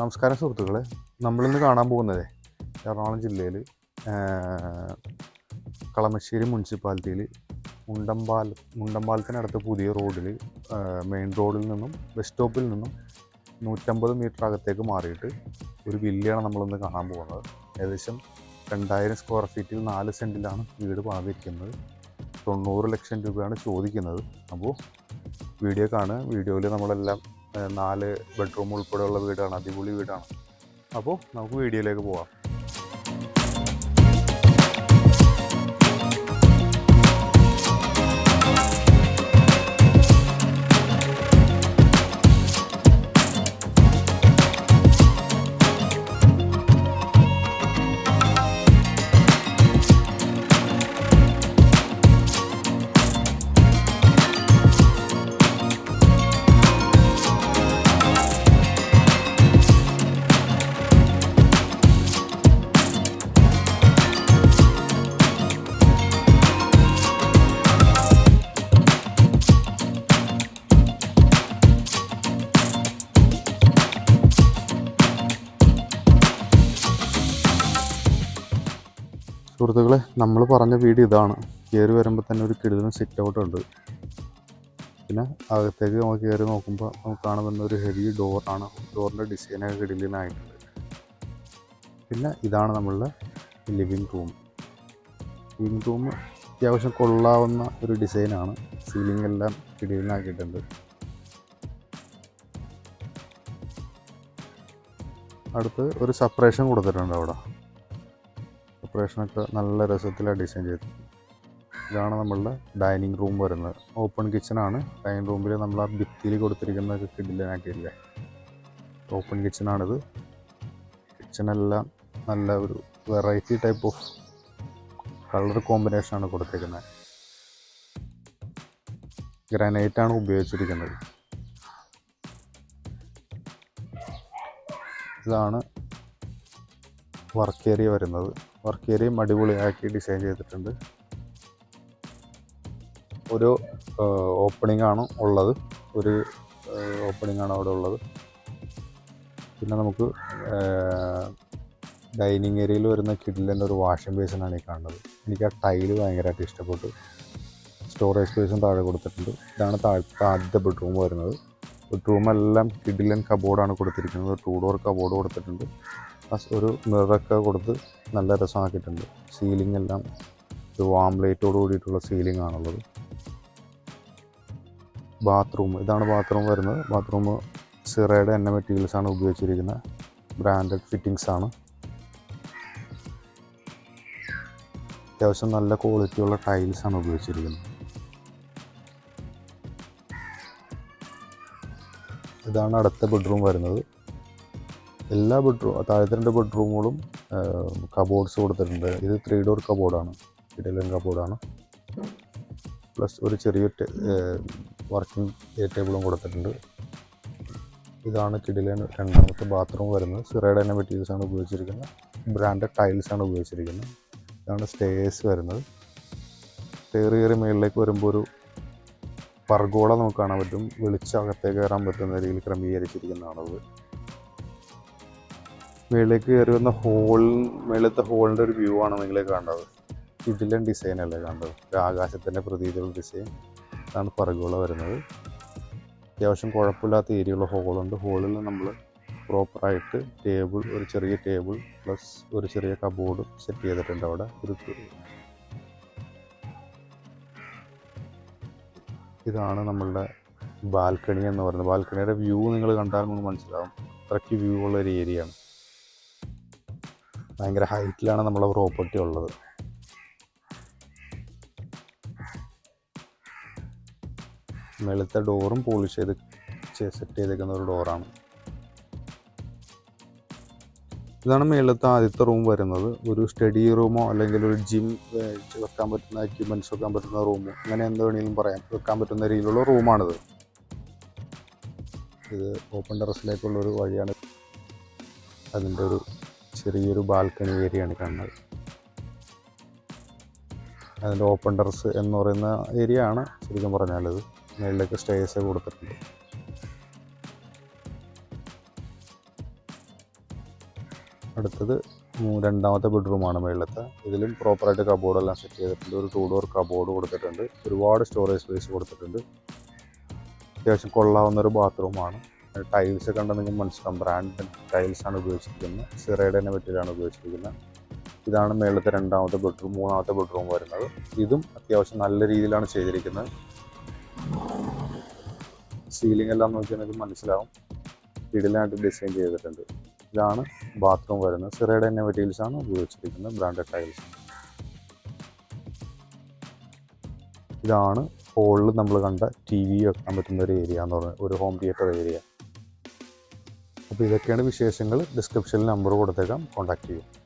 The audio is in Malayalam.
നമസ്കാരം സുഹൃത്തുക്കളെ. നമ്മളിന്ന് കാണാൻ പോകുന്നത് എറണാകുളം ജില്ലയിൽ കളമശ്ശേരി മുനിസിപ്പാലിറ്റിയിൽ മുണ്ടമ്പാൽ മുണ്ടമ്പാലത്തിനടുത്ത് പുതിയ റോഡിൽ മെയിൻ റോഡിൽ നിന്നും ബസ് സ്റ്റോപ്പിൽ നിന്നും നൂറ്റമ്പത് മീറ്റർ അകത്തേക്ക് മാറിയിട്ട് ഒരു വില്ലയാണ് നമ്മളിന്ന് കാണാൻ പോകുന്നത്. ഏകദേശം രണ്ടായിരം സ്ക്വയർ ഫീറ്റിൽ നാല് സെന്റിലാണ് വീട് പണിതിരിക്കുന്നത്. തൊണ്ണൂറ് ലക്ഷം രൂപയാണ് ചോദിക്കുന്നത്. അപ്പോൾ വീഡിയോ കാണുക വീഡിയോയിൽ നമ്മളെല്ലാം നാല് ബെഡ്റൂം ഉൾപ്പെടെയുള്ള വീടാണ് അടിപൊളി വീടാണ്. അപ്പോൾ നമുക്ക് വീഡിയോയിലേക്ക് പോവാം. സുഹൃത്തുക്കളെ നമ്മൾ പറഞ്ഞ വീട് ഇതാണ്. കയറി വരുമ്പോൾ തന്നെ ഒരു കിടിലൻ സിറ്റ് ഔട്ട് ഉണ്ട്. പിന്നെ അകത്തേക്ക് നമ്മൾ കയറി നോക്കുമ്പോൾ നമുക്ക് കാണുന്ന ഒരു ഹെവി ഡോറാണ് ഡോറിന്റെ ഡിസൈനൊക്കെ കിടിലിനായിട്ടുണ്ട്. പിന്നെ ഇതാണ് നമ്മളുടെ ലിവിങ് റൂം ലിവിങ് റൂം അത്യാവശ്യം കൊള്ളാവുന്ന ഒരു ഡിസൈനാണ് സീലിംഗ് എല്ലാം കിടിലിനാക്കിയിട്ടുണ്ട്. അടുത്ത് ഒരു സെപ്പറേഷൻ കൊടുത്തിട്ടുണ്ട് അവിടെ. സെപ്പറേഷനൊക്കെ നല്ല രസത്തിലാണ് ഡിസൈൻ ചെയ്തത്. ഇതാണ് നമ്മളുടെ ഡൈനിങ് റൂം വരുന്നത്. ഓപ്പൺ കിച്ചണാണ് ഡൈനിങ് റൂമിൽ നമ്മൾ ആ ഭിത്തിയിൽ കൊടുത്തിരിക്കുന്ന കിഡിലാക്കിയില്ലേ ഓപ്പൺ കിച്ചണാണിത് കിച്ചണെല്ലാം നല്ല ഒരു വെറൈറ്റി ടൈപ്പ് ഓഫ് കളർ കോമ്പിനേഷനാണ് കൊടുത്തിരിക്കുന്നത് ഗ്രാനൈറ്റ് ആണ് ഉപയോഗിച്ചിരിക്കുന്നത്. ഇതാണ് വർക്ക് ഏരിയ വരുന്നത്. വർക്ക് ഏരിയയും അടിപൊളിയാക്കി ഡിസൈൻ ചെയ്തിട്ടുണ്ട്. ഒരു ഓപ്പണിംഗ് ആണ് ഉള്ളത്. ഒരു ഓപ്പണിംഗ് ആണ് അവിടെ ഉള്ളത്. പിന്നെ നമുക്ക് ഡൈനിങ് ഏരിയയിൽ വരുന്ന കിഡിലിന്റെ ഒരു വാഷിംഗ് ബേസിനാണ് ഈ കാണുന്നത്. എനിക്ക് ആ ടൈൽ ഭയങ്കരമായിട്ട് ഇഷ്ടപ്പെട്ടു. സ്റ്റോറേജ് സ്പേസും താഴെ കൊടുത്തിട്ടുണ്ട്. ഇതാണ് താഴത്തെ ആദ്യത്തെ ബെഡ്റൂം വരുന്നത്. ബെഡ്റൂമെല്ലാം കിഡിലൻ കബോർഡാണ് കൊടുത്തിരിക്കുന്നത്. ടൂ ഡോർ കബോർഡ് കൊടുത്തിട്ടുണ്ട്. ഒരു മിററൊക്കെ കൊടുത്ത് നല്ല രസമാക്കിയിട്ടുണ്ട്. സീലിംഗ് എല്ലാം ഒരു വാം ലൈറ്റോട് കൂടിയിട്ടുള്ള സീലിംഗ് ആണുള്ളത് ബാത്റൂം ഇതാണ് ബാത്റൂം വരുന്നത്. ബാത്റൂം സിറയുടെ എണ്ണ മെറ്റീരിയൽസ് ആണ് ഉപയോഗിച്ചിരിക്കുന്നത്. ബ്രാൻഡഡ് ഫിറ്റിംഗ്സ് ആണ്. അത്യാവശ്യം നല്ല ക്വാളിറ്റിയുള്ള ടൈൽസ് ആണ് ഉപയോഗിച്ചിരിക്കുന്നത്. ഇതാണ് അടുത്ത ബെഡ്റൂം വരുന്നത്. എല്ലാ ബെഡ്റൂം താഴത്തെ രണ്ട് ബെഡ്റൂമുകളും കബോർഡ്സ് കൊടുത്തിട്ടുണ്ട്. ഇത് ത്രീ ഡോർ കബോർഡാണ്. കിടലൻ കബോർഡാണ്. പ്ലസ് ഒരു ചെറിയ വർക്കിംഗ് ടേബിളും കൊടുത്തിട്ടുണ്ട്. ഇതാണ് കിടിലൻ രണ്ടാമത്തെ ബാത്റൂം വരുന്നത്. സിറയുടെ തന്നെ മെറ്റീരിയൽസ് ആണ് ഉപയോഗിച്ചിരിക്കുന്നത്. ബ്രാൻഡഡ് ടൈൽസ് ആണ് ഉപയോഗിച്ചിരിക്കുന്നത്. ഇതാണ് സ്റ്റേഴ്സ് വരുന്നത്. കയറി കയറി മുകളിലേക്ക് വരുമ്പോൾ ഒരു പർഗോള നമുക്ക് കാണാൻ പറ്റും. വെളിച്ചകത്തേക്ക് കയറാൻ പറ്റുന്ന രീതിയിൽ ക്രമീകരിച്ചിരിക്കുന്നതാണത്. മുകളിലേക്ക് കയറി വന്ന ഹോളിൽ മേളത്തെ ഹോളിന്റെ ഒരു വ്യൂ ആണ് നിങ്ങളെ കണ്ടത് ഇതിലും ഡിസൈൻ അല്ലേ കണ്ടത് ഒരു ആകാശത്തിന്റെ പ്രതീതിയുള്ള ഡിസൈൻ ഇതാണ് പറകുകള വരുന്നത്. അത്യാവശ്യം കുഴപ്പമില്ലാത്ത ഏരിയയുള്ള ഹോളുണ്ട് ഹോളിൽ നമ്മൾ പ്രോപ്പറായിട്ട് ടേബിൾ ഒരു ചെറിയ ടേബിൾ പ്ലസ് ഒരു ചെറിയ കബോർഡ് സെറ്റ് ചെയ്തിട്ടുണ്ട് അവിടെ. ഒരു ഇതാണ് നമ്മളുടെ ബാൽക്കണി എന്ന് പറയുന്നത്. ബാൽക്കണിയുടെ വ്യൂ നിങ്ങൾ കണ്ടാൽ നമുക്ക് മനസ്സിലാവും. അത്രയ്ക്ക് വ്യൂ ഉള്ള ഒരു ഏരിയ ആണ്. ഭയങ്കര ഹൈറ്റിലാണ് നമ്മളെ പ്രോപ്പർട്ടി ഉള്ളത്. വെളുത്ത ഡോറും പോളിഷ് ചെയ്ത് സെറ്റ് ചെയ്തേക്കുന്ന ഒരു ഡോറാണ്. ഇതാണ് മേളത്തെ ആദ്യത്തെ റൂം വരുന്നത്. ഒരു സ്റ്റഡി റൂമോ അല്ലെങ്കിൽ ഒരു ജിം വെക്കാൻ പറ്റുന്ന എക്യുപ്മെന്റ്സ് വെക്കാൻ പറ്റുന്ന റൂമോ അങ്ങനെ എന്ത് വേണമെങ്കിലും പറയാം. വെക്കാൻ പറ്റുന്ന രീതിയിലുള്ള റൂമാണിത് ഇത് ഓപ്പൺ ടെറസിലേക്കുള്ള ഒരു വഴിയാണ്. അതിന്റെ ഒരു ചെറിയൊരു ബാൽക്കണി ഏരിയയാണ് കാണുന്നത്. അതിന്റെ ഓപ്പൺ ടെറസ് എന്ന് പറയുന്ന ഏരിയ ആണ് ശരിക്കും പറഞ്ഞാലത് മുകളിലേക്ക് സ്റ്റേസ് കൊടുത്തിട്ടുണ്ട്. അടുത്തത് രണ്ടാമത്തെ ബെഡ്റൂമാണ് മുകളിലത്തെ ഇതിലും പ്രോപ്പറായിട്ട് കബോർഡെല്ലാം സെറ്റ് ചെയ്തിട്ടുണ്ട്. ഒരു ടൂ ഡോർ കബോർഡ് കൊടുത്തിട്ടുണ്ട്. ഒരുപാട് സ്റ്റോറേജ് സ്പേസ് കൊടുത്തിട്ടുണ്ട്. അത്യാവശ്യം കൊള്ളാവുന്ന ഒരു ബാത്റൂമാണ് ടൈൽസ് ഒക്കെ ഉണ്ടെങ്കിൽ മനസ്സിലാവും. ബ്രാൻഡ് ടൈൽസ് ആണ് ഉപയോഗിച്ചിരിക്കുന്നത്. സിറയുടെ മെറ്റീരിയലാണ് ഉപയോഗിച്ചിരിക്കുന്നത്. ഇതാണ് മേളത്തെ രണ്ടാമത്തെ ബെഡ്റൂം മൂന്നാമത്തെ ബെഡ്റൂം വരുന്നത്. ഇതും അത്യാവശ്യം നല്ല രീതിയിലാണ് ചെയ്തിരിക്കുന്നത്. സീലിംഗ് എല്ലാം നോക്കിയാൽ നിങ്ങൾക്ക് മനസ്സിലാവും. ഇടിലായിട്ട് ഡിസൈൻ ചെയ്തിട്ടുണ്ട്. ഇതാണ് ബാത്റൂം വരുന്നത്. സിറയുടെ തന്നെ മെറ്റീരിയൽസ് ആണ് ഉപയോഗിച്ചിരിക്കുന്നത് ബ്രാൻഡഡ് ടൈൽസ് ഇതാണ് ഹോളിൽ നമ്മൾ കണ്ട ടി വി വെക്കാൻ പറ്റുന്ന ഒരു ഏരിയ എന്ന് പറയുന്നത്. ഒരു ഹോം തിയേറ്റർ ഏരിയ അപ്പോൾ ഇതൊക്കെയാണ് വിശേഷങ്ങൾ. ഡിസ്ക്രിപ്ഷനിൽ നമ്പർ കൊടുത്തേക്കാം. കോൺടാക്ട് ചെയ്യും.